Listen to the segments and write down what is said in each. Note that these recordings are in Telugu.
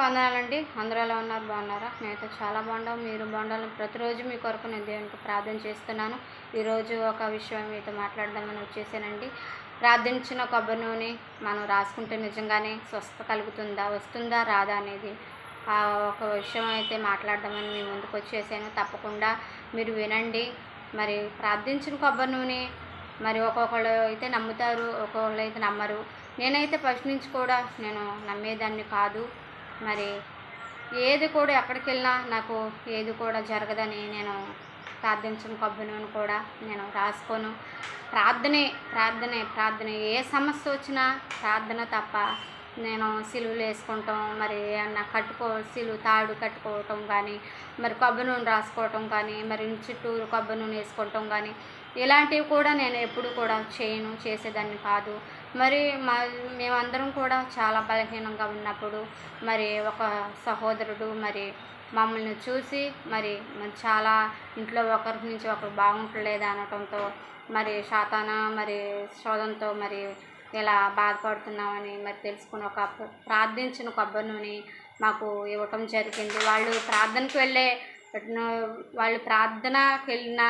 వందనాలండి అందరూ ఎలా ఉన్నారు? బాగున్నారా? నేనైతే చాలా బాగున్నాం. మీరు బాగుండాలని ప్రతిరోజు మీ కొరకు నేను దేవునికి ప్రార్థన చేస్తున్నాను. ఈరోజు ఒక విషయం మీతో మాట్లాడదామని వచ్చేసానండి. ప్రార్థించిన కొబ్బరి నూనె మనం రాసుకుంటే నిజంగానే స్వస్థ కలుగుతుందా వస్తుందా రాదా అనేది ఆ ఒక విషయం అయితే మాట్లాడదామని మీ ముందుకు వచ్చేసాను. తప్పకుండా మీరు వినండి. మరి ప్రార్థించిన కొబ్బరి నూనె మరి ఒక్కొక్కళ్ళు అయితే నమ్ముతారు ఒక్కొక్కళ్ళు అయితే నమ్మరు. నేనైతే ఫస్ట్ నుంచి కూడా నేను నమ్మేదాన్ని కాదు. మరి ఏది కూడా ఎక్కడికి వెళ్ళినా నాకు ఏది కూడా జరగదని నేను ప్రార్థించిన కొబ్బరి నూనె కూడా నేను రాసుకోను. ప్రార్థనే ప్రార్థనే ప్రార్థనే. ఏ సమస్య వచ్చినా ప్రార్థన తప్ప నేను సిలువలు వేసుకుంటాం మరి ఏమన్నా కట్టుకో సిలువ తాడు కట్టుకోవటం కానీ మరి కొబ్బరి నూనె రాసుకోవటం కానీ మరి చుట్టూరు కొబ్బరి నూనె వేసుకోవటం కానీ ఇలాంటివి కూడా నేను ఎప్పుడు కూడా చేయను చేసేదాన్ని కాదు. మరి మా మేమందరం కూడా చాలా బలహీనంగా ఉన్నప్పుడు మరి ఒక సహోదరుడు మరి మమ్మల్ని చూసి మరి మరి చాలా ఇంట్లో ఒకరి నుంచి ఒకరు బాగుంటలేదు అనటంతో మరి శాతాన మరి శోధంతో మరి ఇలా బాధపడుతున్నామని మరి తెలుసుకుని ఒక ప్రార్థించిన కొబ్బరి నూనె మాకు ఇవ్వటం జరిగింది. వాళ్ళు ప్రార్థనకు వెళ్ళే వాళ్ళు ప్రార్థనకి వెళ్ళిన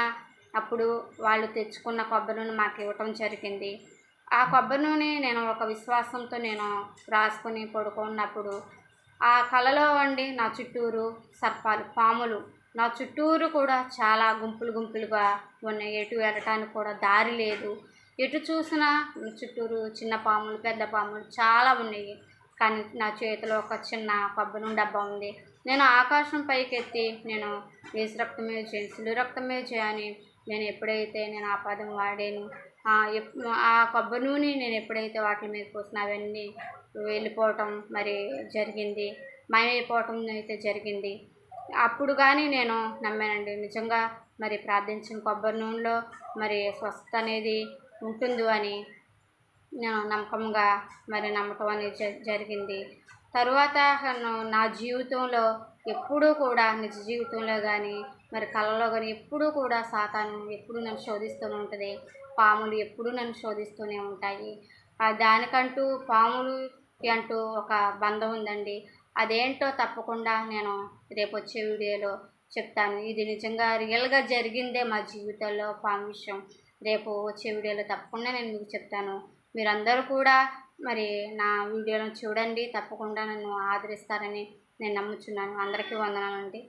అప్పుడు వాళ్ళు తెచ్చుకున్న కొబ్బరి నూనె మాకు ఇవ్వటం జరిగింది. ఆ కొబ్బరి నూనె నేను ఒక విశ్వాసంతో నేను రాసుకుని పడుకున్నప్పుడు ఆ కళలో వండి నా చుట్టూరు సర్పాలు పాములు నా చుట్టూరు కూడా చాలా గుంపులు గుంపులుగా ఉన్నాయి. ఎటు వెళ్ళటానికి కూడా దారి లేదు. ఎటు చూసినా చుట్టూరు చిన్న పాములు పెద్ద పాములు చాలా ఉన్నాయి. కానీ నా చేతిలో ఒక చిన్న కొబ్బరి డబ్బా ఉంది. నేను ఆకాశం పైకెత్తి నేను వేసి రక్తమే చేయి సులు రక్తమే చేయని నేను ఎప్పుడైతే నేను ఆ పదం వాడాను ఆ కొబ్బరి నూనె నేను ఎప్పుడైతే వాటి మీద పోసిన అవన్నీ వెళ్ళిపోవటం మరి జరిగింది. మాయమైపోవటం అయితే జరిగింది. అప్పుడు కానీ నేను నమ్మానండి. నిజంగా మరి ప్రార్థించిన కొబ్బరి నూనెలో మరి స్వస్థ అనేది ఉంటుంది అని నేను నమ్మకంగా మరి నమ్మటం అనేది జ జరిగింది. తరువాత నా జీవితంలో ఎప్పుడూ కూడా నిజ జీవితంలో కానీ మరి కళలో కానీ ఎప్పుడూ కూడా సాతాను ఎప్పుడు నన్ను శోధిస్తూనే ఉంటుంది. పాములు ఎప్పుడూ నన్ను శోధిస్తూనే ఉంటాయి. దానికంటూ పాములు అంటూ ఒక బంధం ఉందండి. అదేంటో తప్పకుండా నేను రేపు వచ్చే వీడియోలో చెప్తాను. ఇది నిజంగా రియల్గా జరిగిందే మా జీవితంలో పాము విషయం. రేపు వచ్చే వీడియోలో తప్పకుండా నేను మీకు చెప్తాను. మీరందరూ కూడా మరి నా వీడియోలను చూడండి. తప్పకుండా నన్ను ఆదరిస్తారని నేను నమ్ముచున్నాను. అందరికీ వందనాలండి.